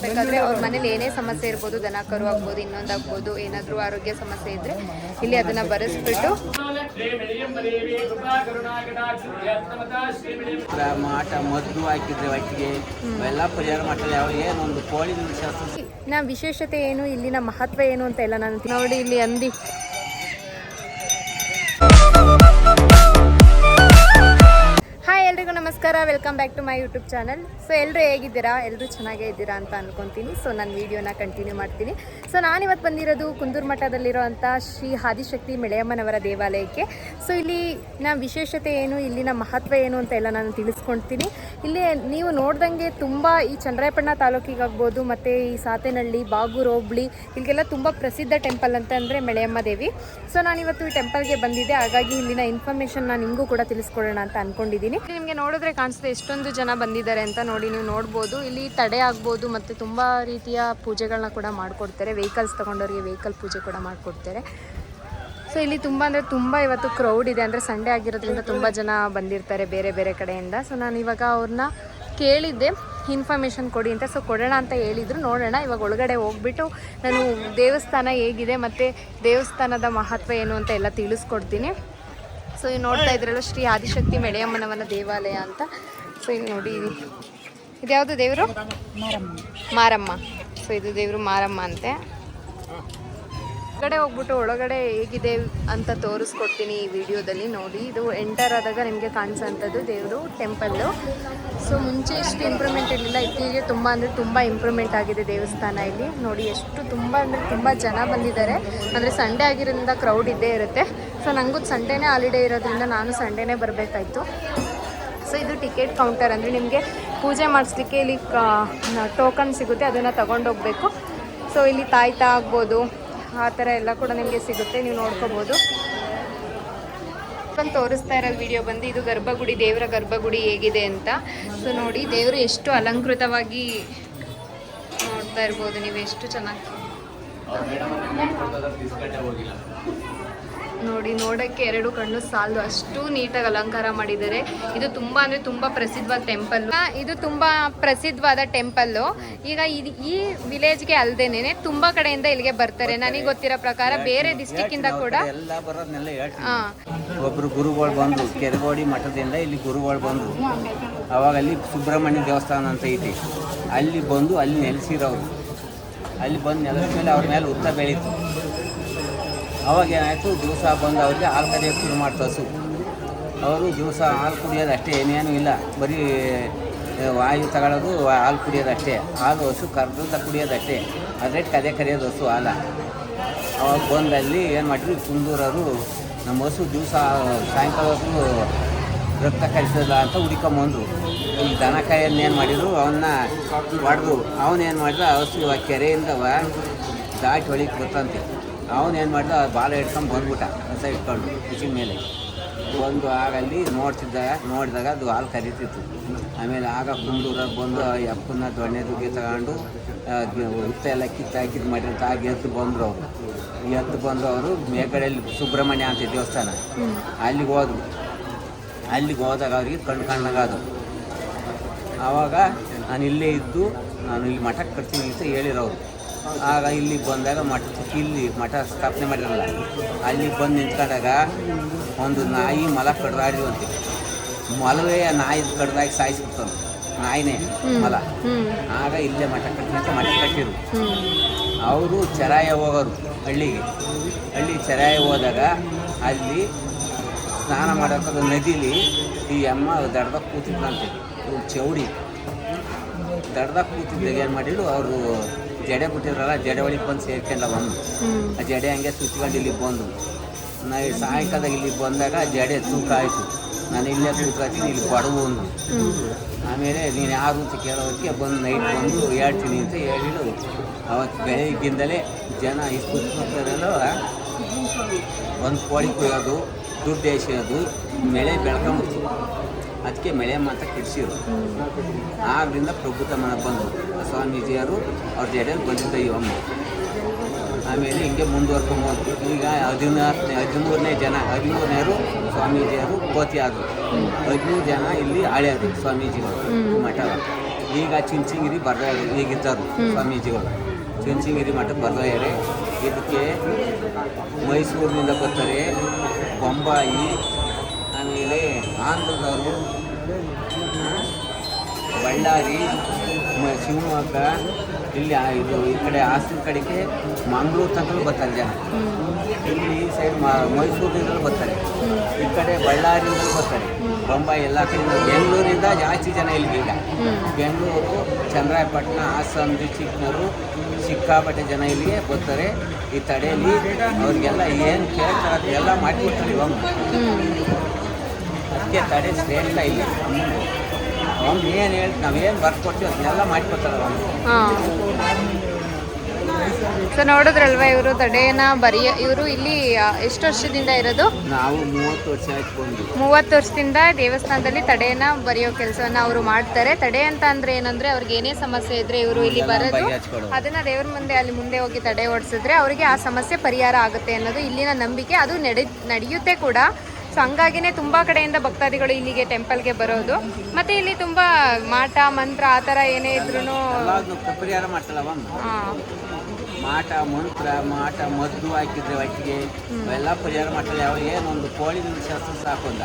ಬೇಕಾದ್ರೆ ಅವ್ರ ಮನೇಲಿ ಏನೇ ಸಮಸ್ಯೆ ಇರ್ಬೋದು ದನ ಕರು ಆಗ್ಬೋದು ಇನ್ನೊಂದು ಆಗ್ಬೋದು ಏನಾದರೂ ಆರೋಗ್ಯ ಸಮಸ್ಯೆ ಇದ್ರೆ ಇಲ್ಲಿ ಅದನ್ನ ಬರೆಸ್ಬಿಟ್ಟು. ಮಾಟ ಮದ್ದು ಹಾಕಿದ್ರೆ ಒಟ್ಟಿಗೆ ಎಲ್ಲ ಪರಿಹಾರ ಮಾಡ್ತಾರೆ. ಕೋಳಿ ನಾ ವಿಶೇಷತೆ ಏನು ಇಲ್ಲಿನ ಮಹತ್ವ ಏನು ಅಂತ ಎಲ್ಲ ನಾನು ನೋಡಿ ಇಲ್ಲಿ ಅಂದಿ. ಎಲ್ರಿಗೂ ನಮಸ್ಕಾರ. Welcome back to my YouTube channel so ಎಲ್ಲರೂ ಹೇಗಿದ್ದೀರಾ? ಎಲ್ಲರೂ ಚೆನ್ನಾಗೇ ಇದ್ದೀರಾ ಅಂತ ಅನ್ಕೊಂತೀನಿ. ಸೊ ನಾನು ವೀಡಿಯೋನ ಕಂಟಿನ್ಯೂ ಮಾಡ್ತೀನಿ. ಸೊ ನಾನಿವತ್ತು ಬಂದಿರೋದು ಕುಂದೂರು ಮಠದಲ್ಲಿರುವಂಥ ಶ್ರೀ ಆದಿಶಕ್ತಿ ಮೆಳೆಯಮ್ಮನವರ ದೇವಾಲಯಕ್ಕೆ. ಸೊ ಇಲ್ಲಿ ನಾ ವಿಶೇಷತೆ ಏನು, ಇಲ್ಲಿನ ಮಹತ್ವ ಏನು ಅಂತ ಎಲ್ಲ ನಾನು ತಿಳಿಸ್ಕೊಳ್ತೀನಿ ಇಲ್ಲಿ ನೀವು ನೋಡ್ದಂಗೆ ತುಂಬ ಈ ಚಂದ್ರಾಯಪಟ್ಟಣ ತಾಲೂಕಿಗಾಗ್ಬೋದು ಮತ್ತು ಈ ಸಾತೇನಹಳ್ಳಿ, ಬಾಗೂರು, ಹೋಬ್ಳಿ ಇಲ್ಲಿಗೆಲ್ಲ ತುಂಬ ಪ್ರಸಿದ್ಧ ಟೆಂಪಲ್ ಅಂತ ಅಂದರೆ ಮೆಳೆಯಮ್ಮ ದೇವಿ. ಸೊ ನಾನಿವತ್ತು ಈ ಟೆಂಪಲ್ಗೆ ಬಂದಿದ್ದೆ. ಹಾಗಾಗಿ ಇಲ್ಲಿನ ಇನ್ಫಾರ್ಮೇಷನ್ ನಾನು ನಿಮಗೂ ಕೂಡ ತಿಳಿಸ್ಕೊಡೋಣ ಅಂತ ಅನ್ಕೊಂಡಿದ್ದೀನಿ. ನಿಮಗೆ ನೋಡಿದ್ರೆ ಕಾಣಿಸುತ್ತೆ ಎಷ್ಟೊಂದು ಜನ ಬಂದಿದ್ದಾರೆ ಅಂತ ನೋಡಿ ನೀವು ನೋಡ್ಬೋದು. ಇಲ್ಲಿ ತಡೆ ಆಗ್ಬೋದು, ಮತ್ತು ತುಂಬ ರೀತಿಯ ಪೂಜೆಗಳನ್ನ ಕೂಡ ಮಾಡಿಕೊಡ್ತಾರೆ. ವೆಹಿಕಲ್ಸ್ ತೊಗೊಂಡವ್ರಿಗೆ ವೆಹಿಕಲ್ ಪೂಜೆ ಕೂಡ ಮಾಡಿಕೊಡ್ತಾರೆ. ಸೊ ಇಲ್ಲಿ ತುಂಬ ಅಂದರೆ ತುಂಬ ಇವತ್ತು ಕ್ರೌಡ್ ಇದೆ. ಅಂದರೆ ಸಂಡೇ ಆಗಿರೋದ್ರಿಂದ ತುಂಬ ಜನ ಬಂದಿರ್ತಾರೆ ಬೇರೆ ಬೇರೆ ಕಡೆಯಿಂದ. ಸೊ ನಾನು ಇವಾಗ ಅವ್ರನ್ನ ಕೇಳಿದ್ದೆ. ಇನ್ಫಾರ್ಮೇಷನ್ ಕೊಡಿ ಅಂತ. ಸೊ ಕೊಡೋಣ ಅಂತ ಹೇಳಿದರು. ನೋಡೋಣ. ಇವಾಗ ಒಳಗಡೆ ಹೋಗ್ಬಿಟ್ಟು ನಾನು ದೇವಸ್ಥಾನ ಹೇಗಿದೆ ಮತ್ತು ದೇವಸ್ಥಾನದ ಮಹತ್ವ ಏನು ಅಂತ ಎಲ್ಲ ತಿಳಿಸ್ಕೊಡ್ತೀನಿ. ಸೊ ಇವು ನೋಡ್ತಾ ಇದ್ರಲ್ಲ ಶ್ರೀ ಆದಿಶಕ್ತಿ ಮೆಡೆಯಮ್ಮನವನ ದೇವಾಲಯ ಅಂತ. ಸೊ ಇಲ್ಲಿ ನೋಡಿ. ಇದ್ಯಾವುದು ದೇವರು? ಮಾರಮ್ಮ. ಸೊ ಇದು ದೇವರು ಮಾರಮ್ಮ ಅಂತೆ. ಹೊರಗಡೆ ಹೋಗ್ಬಿಟ್ಟು ಒಳಗಡೆ ಹೇಗಿದೆ ಅಂತ ತೋರಿಸ್ಕೊಡ್ತೀನಿ ಈ ವಿಡಿಯೋದಲ್ಲಿ ನೋಡಿ. ಇದು ಎಂಟರ್ ಆದಾಗ ನಿಮಗೆ ಕಾಣಿಸೋಂಥದ್ದು ದೇವರು ಟೆಂಪಲ್ಲು. ಸೊ ಮುಂಚೆ ಇಷ್ಟು ಇಂಪ್ರೂವ್ಮೆಂಟ್ ಇರಲಿಲ್ಲ, ಇತ್ತೀಚೆಗೆ ತುಂಬ ಅಂದರೆ ತುಂಬ ಇಂಪ್ರೂವ್ಮೆಂಟ್ ಆಗಿದೆ ದೇವಸ್ಥಾನ ಇಲ್ಲಿ. ನೋಡಿ ಎಷ್ಟು ತುಂಬ ಅಂದರೆ ತುಂಬ ಜನ ಬಂದಿದ್ದಾರೆ. ಅಂದರೆ ಸಂಡೇ ಆಗಿರೋದ್ರಿಂದ ಕ್ರೌಡ್ ಇದ್ದೇ ಇರುತ್ತೆ. ಸೊ ನನಗೂ ಸಂಡೇನೇ ಹಾಲಿಡೇ ಇರೋದ್ರಿಂದ ನಾನು ಸಂಡೇನೇ ಬರಬೇಕಾಯ್ತು. ಸೊ ಇದು ಟಿಕೆಟ್ ಕೌಂಟರ್ ಅಂದರೆ ನಿಮಗೆ ಪೂಜೆ ಮಾಡಿಸ್ಲಿಕ್ಕೆ ಇಲ್ಲಿ ಟೋಕನ್ ಸಿಗುತ್ತೆ, ಅದನ್ನು ತಗೊಂಡೋಗ್ಬೇಕು. ಸೊ ಇಲ್ಲಿ ತಾಯ್ತಾ ಆಗ್ಬೋದು ಆ ಥರ ಎಲ್ಲ ಕೂಡ ನಿಮಗೆ ಸಿಗುತ್ತೆ, ನೀವು ನೋಡ್ಕೋಬೋದು. ಬಂದು ತೋರಿಸ್ತಾ ಇರೋದು ವಿಡಿಯೋ ಬಂದು ಇದು ಗರ್ಭಗುಡಿ, ದೇವರ ಗರ್ಭಗುಡಿ ಹೇಗಿದೆ ಅಂತ. ಸೊ ನೋಡಿ, ದೇವರು ಎಷ್ಟು ಅಲಂಕೃತವಾಗಿ ನೋಡ್ತಾ ಇರ್ಬೋದು, ನೀವು ಎಷ್ಟು ಚೆನ್ನಾಗಿ ನೋಡಿ ನೋಡಕ್ಕೆ ಎರಡು ಕಣ್ಣು ಸಾಲದು ಅಷ್ಟು ನೀಟಾಗಿ ಅಲಂಕಾರ ಮಾಡಿದ್ದಾರೆ. ಇದು ತುಂಬಾ ಅಂದ್ರೆ ತುಂಬಾ ಪ್ರಸಿದ್ಧವಾದ ಟೆಂಪಲ್ ಇದು ತುಂಬಾ ಪ್ರಸಿದ್ಧವಾದ ಟೆಂಪಲ್ಲು ಈಗ ಇದು ಈ ವಿಲೇಜ್ಗೆ ಅಲ್ದೇನೆ ತುಂಬಾ ಕಡೆಯಿಂದ ಇಲ್ಲಿಗೆ ಬರ್ತಾರೆ. ನನಗೆ ಗೊತ್ತಿರೋ ಪ್ರಕಾರ ಬೇರೆ ಡಿಸ್ಟಿಕ್ಕಿಂದ ಕೂಡ ಹಾ ಒಬ್ರು ಗುರುಗಳು ಬಂದ್ರು ಕೆರಗೋಡಿ ಮಠದಿಂದ ಇಲ್ಲಿ ಗುರುಗಳು ಬಂದ್ರು ಅವಾಗ ಅಲ್ಲಿ ಸುಬ್ರಹ್ಮಣ್ಯ ದೇವಸ್ಥಾನ ಅಂತ ಇದೆ ಅಲ್ಲಿ ಬಂದು ಅಲ್ಲಿ ನೆಲೆಸಿರೋರು. ಅಲ್ಲಿ ಬಂದು ನೆಲದ ಮೇಲೆ ಅವ್ರ ಮೇಲೆ ಉತ್ತ ಬೆಳೀತು. ಅವಾಗ ಏನಾಯಿತು, ದಿವಸ ಬಂದು ಅವರಿಗೆ ಹಾಲು ಕರೆಯೋಕ್ಕೆ ಶುರು ಮಾಡ್ತು ಹಸು. ಅವರು ದಿವಸ ಹಾಲು ಕುಡಿಯೋದು ಅಷ್ಟೇ, ಏನೇನು ಇಲ್ಲ. ಬರೀ ವಾಯು ತಗೊಳ್ಳೋದು ಹಾಲು ಕುಡಿಯೋದು ಅಷ್ಟೇ. ಹಾಲು ಹಸು ಕರೆದು ಕುಡಿಯೋದು ಅಷ್ಟೇ. ಅದೇ ಕದೆ ಕರೆಯೋದು ಹಸು ಹಾಲ. ಅವಾಗ ಬಂದಲ್ಲಿ ಏನು ಮಾಡಿದ್ರು ಕುಂದೂರವರು ನಮ್ಮ ಹಸು ದಿವಸ ಸಾಯಂಕಾಲ ಹೊತ್ತು ರಕ್ತ ಕಳಿಸಲ್ಲ ಅಂತ ಹುಡುಕೊಂಬಂದ್ರು ಈ ದನ ಕಾಯನ್ನು ಏನು ಮಾಡಿದ್ರು ಅವನ್ನ ಹೊಡೆದು. ಅವನೇನು ಮಾಡಿದ ಹಸು ಆ ಕೆರೆಯಿಂದ ದಾಟಿ ದಾಟಿ ಹೊಳಿಗೆ ಗೊತ್ತಂತೆ ಏನು ಮಾಡಿದ ಬಾಲ ಹಿಡ್ಕೊಂಡು ಬಂದ್ಬಿಟ್ಟ, ಕಸ ಇಟ್ಕೊಂಡು ಖುಷಿ ಮೇಲೆ. ಒಂದು ಆಗಲ್ಲಿ ನೋಡ್ತಿದ್ದಾಗ ನೋಡಿದಾಗ ಅದು ಹಾಲು ಕರೀತಿತ್ತು. ಆಮೇಲೆ ಆಗ ಕುಂದೂರಾಗ ಬಂದು ಅಪ್ಪನ ದೊಣ್ಣೆ ದುಡ್ಡಿ ತಗೊಂಡು ಹುತ್ತ ಎಲ್ಲ ಕಿತ್ತಾಕಿದ್ದು ಮಾಡಿರ್ತ ಆಗ ಎದ್ದು ಬಂದರು ಅವರು. ಎದ್ದು ಬಂದರು ಅವರು, ಮೇಕಡೆಯಲ್ಲಿ ಸುಬ್ರಹ್ಮಣ್ಯ ಅಂತ ದೇವಸ್ಥಾನ. ಅಲ್ಲಿಗೆ ಹೋದ್ರು. ಅಲ್ಲಿಗೆ ಹೋದಾಗ ಅವ್ರಿಗೆ ಕಣ್ಣು ಕಣ್ಣಾಗದು ಆವಾಗ ನಾನು ಇಲ್ಲೇ ಇದ್ದು, ನಾನು ಇಲ್ಲಿ ಮಠಕ್ಕೆ ಕಟ್ತೀನಿ ಅಂತ ಹೇಳಿರೋರು ಆಗ ಇಲ್ಲಿ ಬಂದಾಗ ಮಠ ಇಲ್ಲಿ ಮಠ ಸ್ಥಾಪನೆ ಮಾಡಿರಲ್ಲ ಅಲ್ಲಿಗೆ ಬಂದು ನಿಂತ್ಕೊಂಡಾಗ ಒಂದು ನಾಯಿ ಮಲ ಕಡ್ದಾಡಿರುವಂತೆ ಮಲವೇ ಆ ನಾಯಿ ಕಡ್ದಾಗಿ ಸಾಯಿಸ್ಬಿಡ್ತಾನೆ. ನಾಯಿನೇ ಮಲ. ಆಗ ಇಲ್ಲೇ ಮಠ ಕಟ್ತೀನಿ ಅಂತ ಮಠ ಕಟ್ಟಿರು ಅವರು ಚರಾಯ ಹೋಗೋರು ಹಳ್ಳಿಗೆ. ಹಳ್ಳಿ ಚರಾಯ ಹೋದಾಗ ಅಲ್ಲಿ ಸ್ನಾನ ಮಾಡೋಕ್ಕದ ನದಿಲಿ ಈ ಅಮ್ಮ ದಡ್ದಾಗ ಕೂತಿದ್ದಂತೆ ಇವ್ರು ಚೌಡಿ. ದಡ್ದಾಗ ಕೂತಿದ್ದಾಗ ಏನು ಮಾಡಿದ್ರು ಅವರು ಜಡೆ ಬಿಟ್ಟಿದ್ರಲ್ಲ, ಜಡೆ ಒಳಗೆ ಬಂದು ಸೇರ್ಕೊಂಡ ಬಂದು ಆ ಜಡೆ ಹಂಗೆ ಸುತ್ಕೊಂಡು ಇಲ್ಲಿಗೆ ಬಂದು. ನಾ ಸಾಯಂಕಾಲದಾಗ ಇಲ್ಲಿಗೆ ಬಂದಾಗ ಜಡೆ ತೂಕ ಆಯಿತು. ನಾನು ಇಲ್ಲೇ ಕೂತ್ಕೊತೀನಿ ಇಲ್ಲಿ ಬಡವು ಅಂದು. ಆಮೇಲೆ ನೀನು ಯಾರು ಅಂತ ಕೇಳೋದಕ್ಕೆ ಬಂದು ನೈಟ್ ಬಂದು ಹೇಳ್ತೀನಿ ಅಂತ ಹೇಳಿದ್ರು ಅವತ್ತು ಬೆಳಗ್ಗಿಂದಲೇ ಜನ ಇಷ್ಟು ಒಂದು ಕೋಳಿ ಕೊಯ್ಯೋದು, ದುಡ್ಡು ಎಸೆಯೋದು ಮೇಲೆ ಬೆಳ್ಕೊಂಬಿಡ್ತು. ಅದಕ್ಕೆ ಮಳೆ ಮಾತ ಕೆಡಿಸಿರು. ಆದ್ದರಿಂದ ಪ್ರಭುತ ಮನ ಬಂದರು ಸ್ವಾಮೀಜಿಯವರು ಅವ್ರ ಜಡೆಯಲ್ಲಿ ಬಂದಿದ್ದ ಇವಮ್ಮ ಆಮೇಲೆ ಹಿಂಗೆ ಮುಂದುವರ್ಕೊಂಡು ಈಗ ಹದಿನಾರನೇ ಹದಿಮೂರನೇ ಜನ ಹದಿಮೂರನೇರು ಸ್ವಾಮೀಜಿಯವರು ಕೋತಿ ಆದರು. ಹದಿಮೂರು ಜನ ಇಲ್ಲಿ ಆಳ್ಯಾರು ಸ್ವಾಮೀಜಿಗಳು ಮಠ ಈಗ ಚಿಂಚಿಂಗಿರಿ ಬರ್ದಾರು ಈಗಿದ್ದರು ಸ್ವಾಮೀಜಿಗಳು. ಚಿಂಚಿಂಗಿರಿ ಮಠ ಬರ್ದಾರೆ ಇದಕ್ಕೆ ಮೈಸೂರಿನಿಂದ ಬರ್ತಾರೆ ಬೊಂಬಾಯಿ ಆಂಧ್ರದವರು ಬಳ್ಳಾರಿ ಶಿವಮೊಗ್ಗ, ಇಲ್ಲಿ ಇದು ಈ ಕಡೆ ಹಾಸನ ಕಡೆಗೆ ಮಂಗಳೂರು ತನಕ ಬರ್ತಾರೆ ಜನ. ಇಲ್ಲಿ ಈ ಸೈಡ್ ಮೈಸೂರಿನಿಂದಲೂ ಬರ್ತಾರೆ. ಈ ಕಡೆ ಬಳ್ಳಾರಿಯಿಂದಲೂ ಬರ್ತಾರೆ. ಬೊಂಬಾಯಿ ಎಲ್ಲ ಕಡೆ ಬೆಂಗಳೂರಿಂದ ಜಾಸ್ತಿ ಜನ ಇಲ್ಲಿಗೆ ಈಗ. ಬೆಂಗಳೂರು, ಚಂದ್ರಾಯಪಟ್ಟಣ, ಹಾಸನ ಡಿಸ್ಟಿಕ್ನವರು ಸಿಕ್ಕಾಪಟ್ಟೆ ಜನ ಇಲ್ಲಿಗೆ ಬರ್ತಾರೆ. ಈ ತಡೆಯಲ್ಲಿ ಅವ್ರಿಗೆಲ್ಲ ಏನು ಕೇಳ್ತಾರೆ ಎಲ್ಲ ಮಾಡಿಕೊಡ್ತಾರೆ ಇವಾಗ. ಅದಕ್ಕೆ ತಡೆ ಶ್ರೇಷ್ಠ ಇಲ್ಲ ಅವ್ನು ಏನು ಹೇಳಿ ನಾವೇನು ಬರ್ಕೊಡ್ತೀವಿ ಅದನ್ನೆಲ್ಲ ಮಾಡ್ಕೊತಾರೆ ಸೊ ನೋಡಿದ್ರಲ್ವಾ ಇವರು ತಡೆಯನ್ನ ಬರೀ ಇವರು ಇಲ್ಲಿ ಎಷ್ಟು ವರ್ಷದಿಂದ ಇರೋದು? ನಾವು ಮೂವತ್ತು ವರ್ಷ ಮೂವತ್ತು ವರ್ಷದಿಂದ ದೇವಸ್ಥಾನದಲ್ಲಿ ತಡೆಯನ್ನ ಬರೆಯೋ ಕೆಲಸವನ್ನ ಅವರು ಮಾಡ್ತಾರೆ. ತಡೆ ಅಂತ ಅಂದ್ರೆ ಏನಂದ್ರೆ ಅವ್ರಿಗೆ ಏನೇ ಸಮಸ್ಯೆ ಇದ್ರೆ ಇವರು ಇಲ್ಲಿ ಬರೋದು. ಅದನ್ನ ದೇವ್ರ ಮುಂದೆ ಅಲ್ಲಿ ಮುಂದೆ ಹೋಗಿ ತಡೆ ಓಡಿಸಿದ್ರೆ ಅವರಿಗೆ ಆ ಸಮಸ್ಯೆ ಪರಿಹಾರ ಆಗುತ್ತೆ ಅನ್ನೋದು ಇಲ್ಲಿನ ನಂಬಿಕೆ. ಅದು ನಡೆ ನಡೆಯುತ್ತೆ ಕೂಡ. ಸೊ ಹಂಗಾಗಿನೇ ತುಂಬಾ ಕಡೆಯಿಂದ ಭಕ್ತಾದಿಗಳು ಇಲ್ಲಿಗೆ ಟೆಂಪಲ್ಗೆ ಬರೋದು. ಮತ್ತೆ ಇಲ್ಲಿ ತುಂಬಾ ಮಾಟ ಮಂತ್ರ ಆ ಥರ ಏನೇ ಇದ್ರೂ ಪರಿಹಾರ ಹಾಂ. ಮಾಟ ಮಂತ್ರ ಮಾಟ ಮದ್ದು ಹಾಕಿದ್ರೆ ಒಟ್ಟಿಗೆ ಅವೆಲ್ಲ ಪರಿಹಾರ ಮಾಡ್ತಾರೆ ಯಾವ ಏನೊಂದು ಕೋಳಿ ಶಾಸ್ತ್ರ ಸಾಕೊಂಡ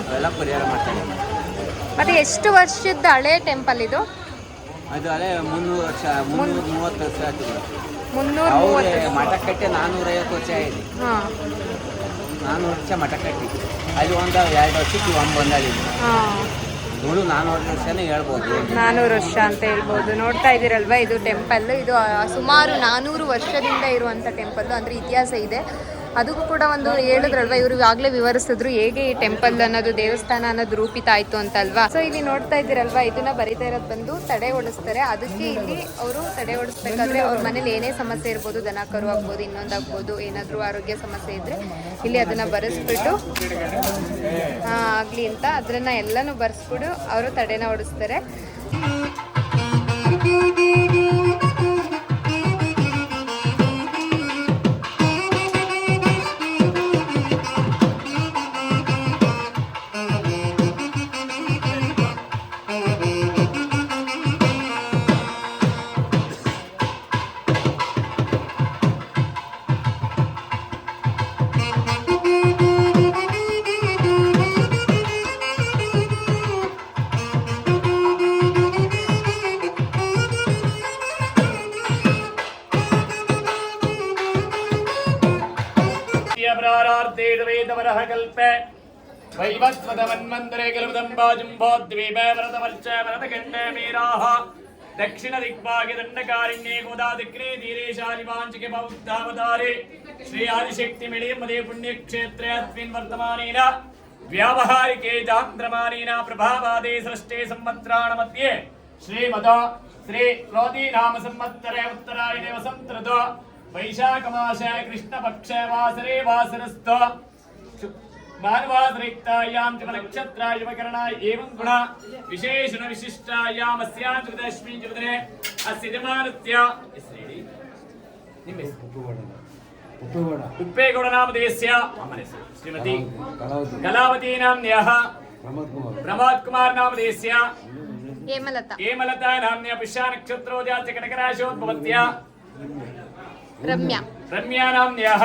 ಅವೆಲ್ಲ ಪರಿಹಾರ ಮಾಡ್ತಾರೆ ಮತ್ತೆ ಎಷ್ಟು ವರ್ಷದ ಹಳೆ ಟೆಂಪಲ್ ಇದು? ಅದು ಹಳೆ ಮುನ್ನೂರು ವರ್ಷ ಮುನ್ನೂರ ಮೂವತ್ತು ವರ್ಷ ಆಯ್ತು. ಮುನ್ನೂರ ಅವ್ರೆ ಮಠ ಕಟ್ಟೆ ನಾನ್ನೂರೈವತ್ತು ವರ್ಷ ಆಗಿದೆ ನಾನ್ನೂರು ವರ್ಷ ಮಠ ಕಟ್ಟಿ. ಅಲ್ಲಿ ಒಂದು ಎರಡು ವರ್ಷಕ್ಕೆ ಒಂದು ಬಂದಾಳಿ ಹಾಂ. ನೋಡು ನಾನ್ನೂರು ವರ್ಷನೇ ಹೇಳ್ಬೋದು. ನಾನೂರು ವರ್ಷ ಅಂತ ಹೇಳ್ಬೋದು. ನೋಡ್ತಾ ಇದ್ದೀರಲ್ವಾ ಇದು ಟೆಂಪಲ್ ಇದು ಸುಮಾರು ನಾನೂರು ವರ್ಷದಿಂದ ಇರುವಂಥ ಟೆಂಪಲ್ ಅಂದರೆ ಇತಿಹಾಸ ಇದೆ. ಅದಕ್ಕೂ ಕೂಡ ಒಂದು ಹೇಳಿದ್ರಲ್ವಾ, ಇವರು ಆಗ್ಲೇ ವಿವರಿಸಿದ್ರು ಹೇಗೆ ಈ ಟೆಂಪಲ್ ಅನ್ನೋದು, ದೇವಸ್ಥಾನ ಅನ್ನೋದು ರೂಪಿತ ಆಯ್ತು ಅಂತ ಅಲ್ವಾ ಸೊ ಇಲ್ಲಿ ನೋಡ್ತಾ ಇದ್ದೀರಲ್ವಾ, ಇದನ್ನ ಬರಿತಾ ಇರೋದು ಬಂದು ತಡೆ ಓಡಿಸ್ತಾರೆ. ಅದಕ್ಕೆ ಇಲ್ಲಿ ಅವರು ತಡೆ ಓಡಿಸ್ಬೇಕಾದ್ರೆ ಅವ್ರ ಮನೇಲಿ ಏನೇ ಸಮಸ್ಯೆ ಇರ್ಬೋದು, ದನ, ಕರು ಆಗ್ಬೋದು ಇನ್ನೊಂದಾಗ್ಬೋದು ಏನಾದರೂ ಆರೋಗ್ಯ ಸಮಸ್ಯೆ ಇದ್ರೆ ಇಲ್ಲಿ ಅದನ್ನ ಬರೆಸ್ಬಿಟ್ಟು ಆಗ್ಲಿ ಅಂತ ಅದನ್ನ ಎಲ್ಲಾನು ಬರ್ಸ್ಬಿಟ್ಟು ಅವರು ತಡೆನ ಓಡಿಸ್ತಾರೆ. వైవస్వతమన్మందరే గలుదంబాజుంభోద్వీపరతమల్చరతకండమీరాహ దక్షిణ దిగ్భాగి దండకారిణ్యే గోదాదిగ్రే ధీరేశాలివాంచిక బౌద్ధావతారే శ్రీ ఆదిశక్తి మిళియమదే పుణ్యక్షేత్రయత్విన్ వర్తమానేన వ్యావహారికే జాంద్రమానేన ప్రభావాదే సృష్టే సంవత్సరాణ మధ్యే శ్రీమద శ్రీ రోదీనామ సంవత్సరే ఉత్తరాయణ వసంతృత వైశాఖమాస కృష్ణపక్ష వాసరే వాసరస్థ मानवासरिक्तायां च नक्षत्राय उपकरणाय एवं गुण विशेषण विशिष्टायाम् अस्यां च अस्मिन् च विदने अस्य यजमानस्य उप्पेगौडनामधेयस्य श्रीमती कलावतीनां न्याः प्रमोद् कुमार् नामधेयस्य हेमलता हेमलता नाम्न्या पुष्या नक्षत्रोदयास्य कटकराशोद्भवत्या रम्या रम्या नाम्न्याः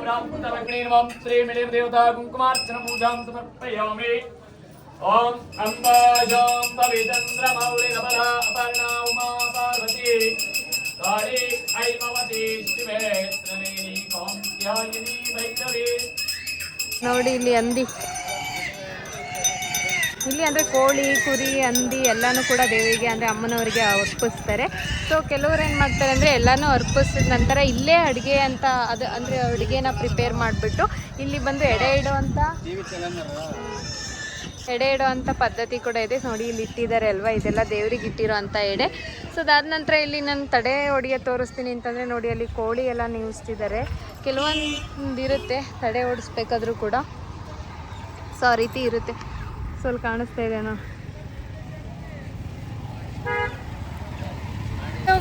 ಅಲಂಕೃತವಾಗಿ ರೆಡಿ ಮಾಡಿದ್ದಾರೆ उत्तरार्थकामोक्षाय ನಾವು ಆಲ್ಮೋಸ್ಟ್ ಯಾವಾಗಲೂ ಬರ್ತಾನೆ ಇರ್ತೀವಿ ಟೆಂಪಲ್ಗೆ ನಮ್ಮ ಅಪ್ಪಾಜಿ ನಾವು ನಮ್ಮ ಅಮ್ಮನ ಫ್ಯಾಮಿಲಿ ग्रहाय ಇರ್ತೀವಿ ऐष्टस्थानेषु स्थिताः येषाणां ग्रहाणां सकारान्तसाष्टानफलप्राप्त्यर्थं प्राप्तदिशाया प्राप्तमग्ने नमः श्रीमिलिं देवता कुङ्कुमार्चनपूजां समर्पयामि ॐ अम्बाजों पविचन्द्रमौलिनबला अपर्णा उमा पार्वती काली ऐमवती शिवे त्रिनेनी कान्त्यायिनी भैरवी ನೋಡಿ ಇಲ್ಲಿ ಹಂದಿ ಇಲ್ಲಿ ಅಂದರೆ ಕೋಳಿ, ಕುರಿ, ಹಂದಿ ಎಲ್ಲನೂ ಕೂಡ ದೇವಿಗೆ ಅಂದರೆ ಅಮ್ಮನವರಿಗೆ ಅರ್ಪಿಸ್ತಾರೆ. ಸೊ ಕೆಲವ್ರು ಏನು ಮಾಡ್ತಾರೆ ಅಂದರೆ ಎಲ್ಲನೂ ಅರ್ಪಿಸಿದ ನಂತರ ಇಲ್ಲೇ ಅಡುಗೆ ಅಂತ ಅದು ಅಂದರೆ ಅಡುಗೆನ ಪ್ರಿಪೇರ್ ಮಾಡಿಬಿಟ್ಟು ಇಲ್ಲಿ ಬಂದು ಎಡೆ ಇಡುವಂಥ ಎಡೆ ಇಡುವಂಥ ಪದ್ಧತಿ ಕೂಡ ಇದೆ. ನೋಡಿ, ಇಲ್ಲಿ ಇಟ್ಟಿದ್ದಾರೆ ಅಲ್ವಾ? ಇದೆಲ್ಲ ದೇವ್ರಿಗೆ ಇಟ್ಟಿರೋ ಅಂಥ ಎಡೆ. ಸೊ ಅದಾದ ನಂತರ ಇಲ್ಲಿ ನಾನು ತಡೆ ಹೊಡಿಯೋ ತೋರಿಸ್ತೀನಿ ಅಂತಂದರೆ ನೋಡಿ, ಅಲ್ಲಿ ಕೋಳಿ ಎಲ್ಲ ನೀವಿಸ್ತಿದ್ದಾರೆ ಕೆಲವೊಂದು ಇರುತ್ತೆ, ತಡೆ ಓಡಿಸ್ಬೇಕಾದ್ರೂ ಕೂಡ. ಸೊ ಆ ರೀತಿ ಇರುತ್ತೆ. ಅಲ್ಲಿ ಕಾಣಿಸ್ತಾ ಇದೆನೋ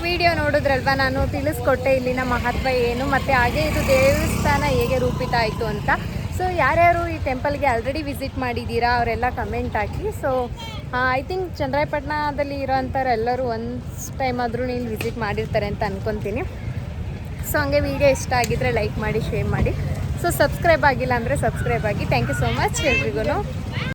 ವಿಡಿಯೋ ನೋಡಿದ್ರಲ್ವಾ, ನಾನು ತಿಳಿಸ್ಕೊಟ್ಟೆ ಇಲ್ಲಿನ ಮಹತ್ವ ಏನು, ಮತ್ತು ಹಾಗೆ ಇದು ದೇವಸ್ಥಾನ ಹೇಗೆ ರೂಪಿತ ಆಯಿತು ಅಂತ. ಸೊ ಯಾರ್ಯಾರು ಈ ಟೆಂಪಲ್ಗೆ ಆಲ್ರೆಡಿ ವಿಸಿಟ್ ಮಾಡಿದ್ದೀರಾ, ಅವರೆಲ್ಲ ಕಮೆಂಟ್ ಹಾಕಿ. ಸೊ ಐ ಥಿಂಕ್ ಚಂದ್ರಾಯಪಟ್ಟಣದಲ್ಲಿ ಇರೋಂಥವ್ರೆಲ್ಲರೂ ಒಂದು ಟೈಮ್ ಆದರೂ ಇಲ್ಲಿ ವಿಸಿಟ್ ಮಾಡಿರ್ತಾರೆ ಅಂತ ಅಂದ್ಕೊತೀನಿ ಸೊ ಹಂಗೆ ವಿಡಿಯೋ ಇಷ್ಟ ಆಗಿದ್ರೆ ಲೈಕ್ ಮಾಡಿ ಶೇರ್ ಮಾಡಿ. ಸೊ ಸಬ್ಸ್ಕ್ರೈಬ್ ಆಗಿಲ್ಲ ಅಂದರೆ ಸಬ್ಸ್ಕ್ರೈಬ್ ಆಗಿ. ಥ್ಯಾಂಕ್ ಯು ಸೋ ಮಚ್ ಎಲ್ರಿಗೂ